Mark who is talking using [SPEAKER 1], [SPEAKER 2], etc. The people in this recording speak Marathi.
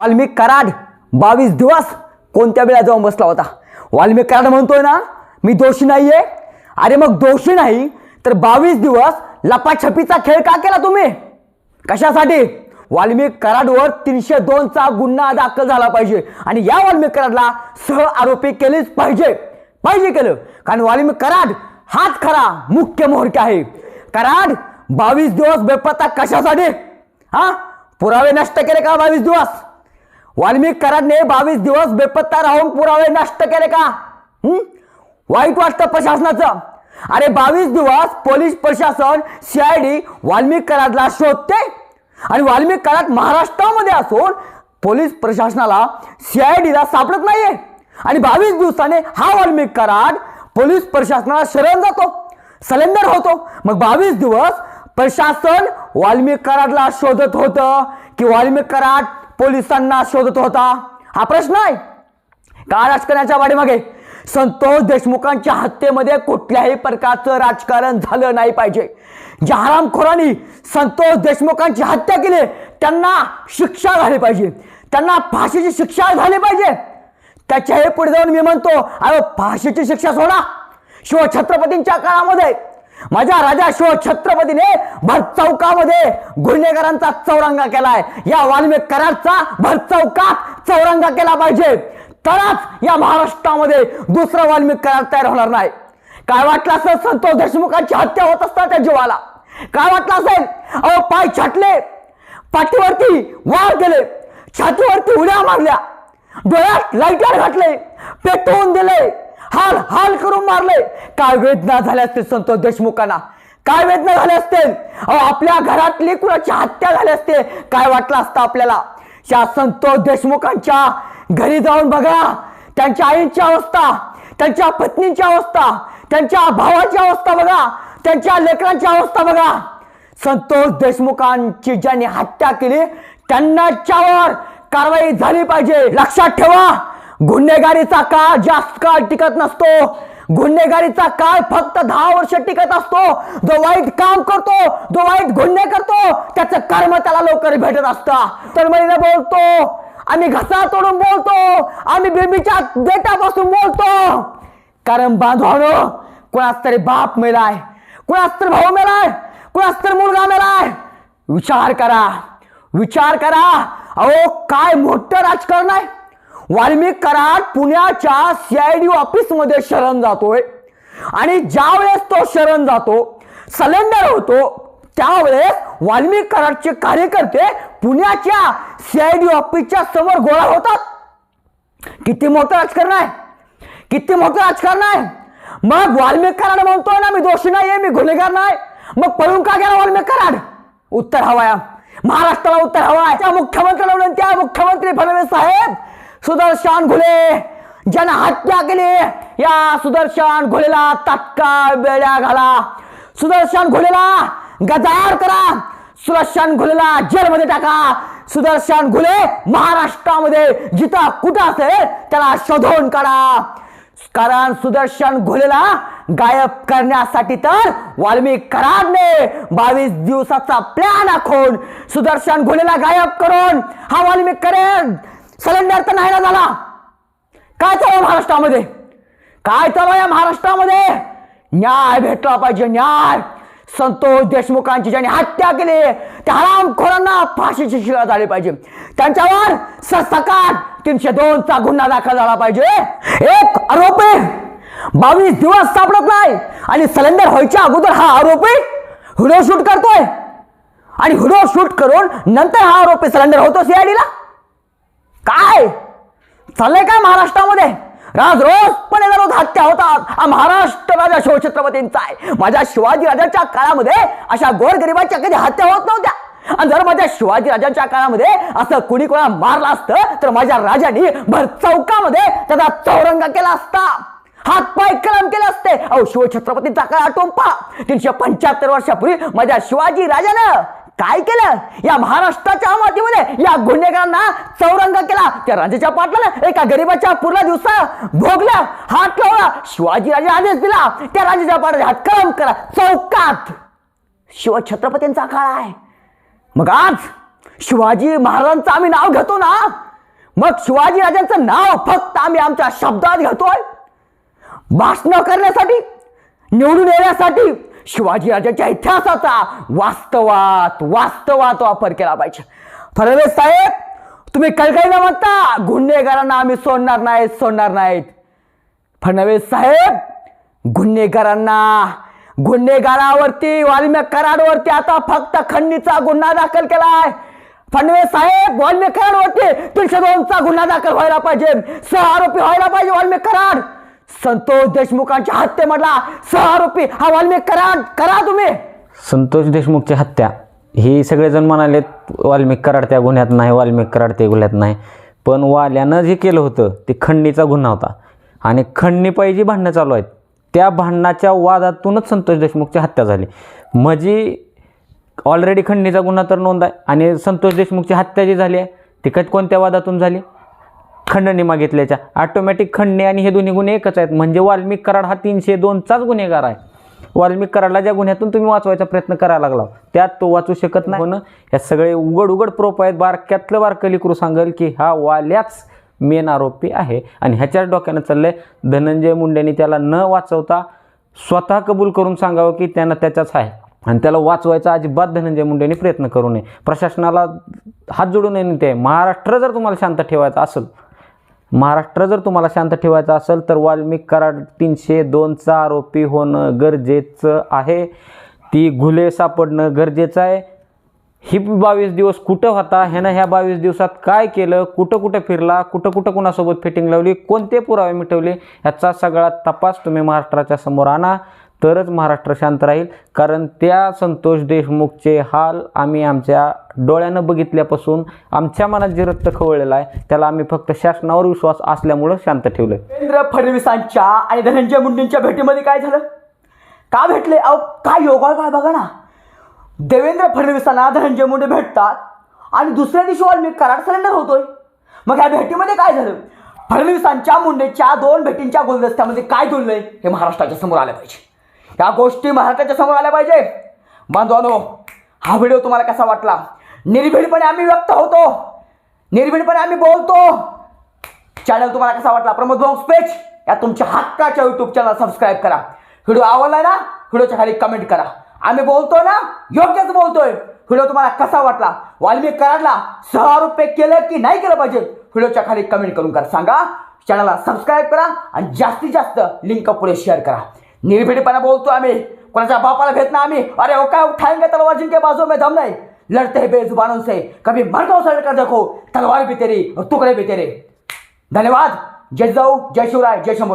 [SPEAKER 1] वाल्मिक कराड बावीस दिवस कोणत्या वेळा जाऊन बसला होता? वाल्मिक कराड म्हणतोय ना मी दोषी नाहीये. अरे मग दोषी नाही तर बावीस दिवस लपाछपीचा खेळ का केला तुम्ही? कशासाठी? वाल्मिक कराडवर तीनशे दोनचा गुन्हा दाखल झाला पाहिजे आणि या वाल्मिक कराडला सह आरोपी केलेच पाहिजे. पाहिजे केलं. कारण वाल्मिक कराड हाच खरा मुख्य मोहरके आहे. कराड बावीस दिवस बेपत्ता कशासाठी? हा? पुरावे नष्ट केले का बावीस दिवस? वाल्मिक कराडने बावीस दिवस बेपत्ता राहून पुरावे नष्ट केले का? वाईट वाटतं प्रशासनाचं. अरे बावीस दिवस पोलीस प्रशासन सीआयडी वाल्मिक कराडला शोधते? आणि वाल्मिक कराड महाराष्ट्रामध्ये असून पोलीस प्रशासनाला सीआयडीला सापडत नाहीये. आणि बावीस दिवसाने हा वाल्मिक कराड पोलीस प्रशासनाला शरण जातो सलेंडर होतो. मग बावीस दिवस प्रशासन वाल्मिक कराडला शोधत होतं की वाल्मिक कराड पोलिसांना शोधत होता. हा प्रश्न आहे. का राजकारणाच्या वाडीमागे संतोष देशमुखांच्या हत्येमध्ये कुठल्याही प्रकारचं राजकारण झालं नाही पाहिजे. ज्या हरामखोरांनी संतोष देशमुखांची हत्या केली. त्यांना शिक्षा झाली पाहिजे. त्यांना फाशीची शिक्षा झाली पाहिजे. त्याच्याही पुढे जाऊन मी म्हणतो अरे फाशीची शिक्षा सोडा. शिवछत्रपतींच्या काळामध्ये माझ्या राजा शिव छत्रपतीने भर चौकामध्ये गुन्हेगारांचा चौरंगा केलाय. या वाल्मिक करारचा भर चौकात चौरंगा केला पाहिजे. तरच या महाराष्ट्रामध्ये दुसरा वाल्मिक करार तयार होणार नाही. काय वाटलं असेल संतोष देशमुखांची हत्या होत असता त्या जीवाला? काय वाटलं असेल? अहो पाय छाटले. पाठीवरती वार केले. छातीवरती उड्या मारल्या. डोळ्यात लाईटर घातले. पेटवून दिले. हाल हाल करून मारले. काय वेदना झाल्या असतील संतोष देशमुखांना? काय वेदना झाल्या असतील? अहो आपल्या घरातली कुणाची हत्या झाली असते? काय वाटलं असतं आपल्याला? या संतोष देशमुखांच्या घरी जाऊन बघा. त्यांच्या आईंची अवस्था त्यांच्या पत्नीची अवस्था त्यांच्या भावाची अवस्था बघा. त्यांच्या लेकरांची अवस्था बघा. संतोष देशमुखांची ज्यांनी हत्या केली त्यांनाच्यावर कारवाई झाली पाहिजे. लक्षात ठेवा. गुन्हेगारीचा काळ जास्त काळ टिकत नसतो. गुन्हेगारीचा काळ फक्त दहा वर्ष टिकत असतो. जो वाईट काम करतो जो वाईट गुन्हे करतो त्याचं कर्म त्याला लवकर भेटत असतं. तर महिला बोलतो आम्ही घसा तोडून बोलतो आम्ही बेबीच्या देटापासून बोलतो. कारण बांधवानो कोणाच तरी बाप मेलाय कोणाच तर भाऊ मेलाय कोणाच तर मुलगा मेलाय विचार करा विचार करा. अहो काय मोठं राजकारण आहे? वाल्मिक कराड पुण्याच्या सीआयडी ऑफिसमध्ये शरण जातोय. आणि ज्या वेळेस तो शरण जातो सलेंडर होतो त्यावेळेस वाल्मिक कराडचे कार्यकर्ते पुण्याच्या सीआयडी ऑफिसच्या समोर गोळा होतात. किती मोठं राजकारण आहे? किती मोठं राजकारण आहे? मग वाल्मिक कराड म्हणतोय ना मी दोषी नाहीये मी गुन्हेगार नाही. मग पळून का गेला वाल्मिक कराड उत्तर हवाया. महाराष्ट्राला उत्तर हवा त्या मुख्यमंत्र्याला विनंती आहे मुख्यमंत्री फडणवीस साहेब सुदर्शन घुले ज्यानं हत्या केली. या सुदर्शन घुलेला तात्काळ बेड्या घाला. सुदर्शन घुलेला गजार करा. सुदर्शन घुलेला जेलमध्ये टाका. सुदर्शन घुले महाराष्ट्रामध्ये जिथं कुठं असेल त्याला शोधून काढा. कारण सुदर्शन घोलेला गायब करण्यासाठी तर वाल्मिक कराडने बावीस दिवसाचा प्लॅन आखून सुदर्शन घोलेला गायब करून हा वाल्मिक कराड सिलेंडर तर नाही ना झाला. काय चालू महाराष्ट्रामध्ये? काय चालू या महाराष्ट्रामध्ये? न्याय भेटला पाहिजे न्याय. संतोष देशमुखांची ज्यांनी हत्या केली त्या हरामखोरांना फाशीची शिरा झाली पाहिजे. त्यांच्यावर सकाळ तीनशे दोनचा गुन्हा दाखल झाला पाहिजे. एक आरोपी बावीस दिवस सापडत नाही आणि सिलेंडर व्हायच्या अगोदर हा आरोपी व्हिडिओ शूट करतोय. आणि व्हिडिओ शूट करून नंतर हा आरोपी सिलेंडर होतो सीआयडीला काय? चाललंय काय महाराष्ट्रामध्ये? राज रोज पण रोज हत्या होतात हा महाराष्ट्र राजा शिवछत्रपतींचा आहे. माझ्या शिवाजी राजाच्या काळामध्ये अशा गोरगरिबाच्या कधी हत्या होत नव्हत्या. आणि जर माझ्या शिवाजी राजांच्या काळामध्ये असं कुणी कोणा मारलं असतं तर माझ्या राजांनी भर चौकामध्ये त्याचा चौरंगा केला असता. हात पाय कलम केले असते. अहो शिवछत्रपतींचा काळ आठवून पहा तीनशे पंच्याहत्तर वर्षापूर्वी माझ्या शिवाजी राजानं काय केलं? या महाराष्ट्राच्या मातीमध्ये या गुन्हेगारांना चौरंग केला. त्या राजाच्या पाटलानं एका गरीबाच्या पूर्ण दिवसा भोगला हात लावला शिवाजीराजे आदेश दिला. त्या राजाच्या पाटला हात कलम करा. चौकात. शिवछत्रपतींचा काळ आहे. मग आज शिवाजी महाराजांचं आम्ही नाव घेतो ना? मग शिवाजी राजांचं नाव फक्त आम्ही आमच्या शब्दात घेतोय. भाषण करण्यासाठी निवडून येण्यासाठी शिवाजी राजाच्या इतिहासाचा वास्तवात वास्तवात वापर केला पाहिजे. फडणवीस साहेब तुम्ही कळकळीला म्हणता गुन्हेगारांना आम्ही सोडणार नाहीत सोडणार नाहीत. फडणवीस साहेब गुन्हेगारांना गुन्हेगारावरती वाल्मिक कराडवरती आता फक्त खंडणीचा गुन्हा दाखल केलाय. फडणवीस साहेब वाल्म्य कराडवरती तीनशे दोनचा गुन्हा दाखल व्हायला पाहिजे. सह आरोपी व्हायला पाहिजे वाल्मिक कराड. संतोष देशमुखांच्या हत्येमधला सह आरोपी हा वाल्मिक करा करा तुम्ही.
[SPEAKER 2] संतोष देशमुखची हत्या. ही सगळेजण म्हणाले वाल्मिक कराड त्या गुन्ह्यात नाही वाल्मिक कराड त्या गुन्ह्यात नाही. पण वाल्यानं जे केलं होतं ते खंडणीचा गुन्हा होता. आणि खंडणी जी भांडणं चालू आहेत त्या भांडणाच्या वादातूनच संतोष देशमुखची हत्या झाली. म्हणजे ऑलरेडी खंडणीचा गुन्हा तर नोंद आहे. आणि संतोष देशमुखची हत्या जी झाली आहे ती कोणत्या वादातून झाली? खंडणी मागितल्याच्या. ऑटोमॅटिक खंडणी आणि हे दोन्ही गुन्हे एकच आहेत. म्हणजे वाल्मिक कराड हा तीनशे दोनचाच गुन्हेगार आहे. वाल्मिक कराडला ज्या गुन्ह्यातून तुम्ही वाचवायचा प्रयत्न करायला लागला त्यात तो वाचू शकत नाही. म्हणून या सगळे उघड उघड प्रोप आहेत. बारक्यातलं बारकं लिकरू सांगेल की हा वाल्याच मेन आरोपी आहे. आणि ह्याच्याच डोक्यानं चाललंय धनंजय मुंडेंनी त्याला न वाचवता स्वतः कबूल करून सांगावं की त्यानं त्याच्याच आहे. आणि त्याला वाचवायचा अजिबात धनंजय मुंडेंनी प्रयत्न करू नये. प्रशासनाला हात जोडून येते महाराष्ट्र जर तुम्हाला शांत ठेवायचा असेल महाराष्ट्र जर तुम्हाला शांत ठेवायचं असेल तर वाल्मिक कराड तीनशे दोनचा आरोपी होणं गरजेचं आहे. ती घुले सापडणं गरजेचं आहे. ही बावीस दिवस कुठं होता? ह्यानं ह्या बावीस दिवसात काय केलं? कुठं कुठं फिरला? कुठं कुठं कुणासोबत फिटिंग लावली? कोणते पुरावे मिटवले? ह्याचा सगळा तपास तुम्ही महाराष्ट्राच्या समोर आणा. तरच महाराष्ट्र शांत राहील. कारण त्या संतोष देशमुखचे हाल आम्ही आमच्या डोळ्यानं बघितल्यापासून आमच्या मनात जे रक्त खवळलेलं आहे त्याला आम्ही फक्त शासनावर विश्वास असल्यामुळं शांत ठेवलं
[SPEAKER 1] देवेंद्र फडणवीसांच्या आणि धनंजय मुंडेंच्या भेटीमध्ये काय झालं? का भेटले? अहो काय योगा काय? बघा ना. देवेंद्र फडणवीसांना धनंजय मुंडे भेटतात आणि दुसऱ्या दिवशी वाल्मिक कराड सरेंडर होतोय. मग या भेटीमध्ये काय झालं? फडणवीसांच्या मुंडेच्या दोन भेटींच्या गुलदस्त्यामध्ये काय जुळलंय हे महाराष्ट्राच्या समोर आलं पाहिजे. या गोष्टी महाराष्ट्राच्या समोर आल्या पाहिजे. बांधवानो हा व्हिडिओ तुम्हाला कसा वाटला? निर्भीडपणे आम्ही व्यक्त होतो. निर्भीडपणे आम्ही बोलतो. चॅनल तुम्हाला कसा वाटला? प्रमोद बॉक्स पेज या तुमच्या हक्काच्या युट्यूब चॅनल सबस्क्राईब करा. व्हिडिओ आवडला ना व्हिडिओच्या खाली कमेंट करा. आम्ही बोलतो ना योग्यच बोलतोय. व्हिडिओ तुम्हाला कसा वाटला? वाल्मिक कराडला सहा रुपये केलं की नाही केलं पाहिजे? व्हिडिओच्या खाली कमेंट करून करा. सांगा. चॅनलला सबस्क्राईब करा आणि जास्तीत जास्त लिंक पुढे शेअर करा. निर्भीडपणे बोलतो आम्ही. कोणाच्या बापाला भेट ना आम्ही. अरे ओ काय उठाएंगे तलवार जिनके बाजू में दम नहीं. लड़ते हैं बेजुबानों से कभी मर्दों से लड़कर देखो. तलवार भी तेरी और टुकड़े भी तेरे. धन्यवाद. जय जाऊ जय शिवराय जय शंभू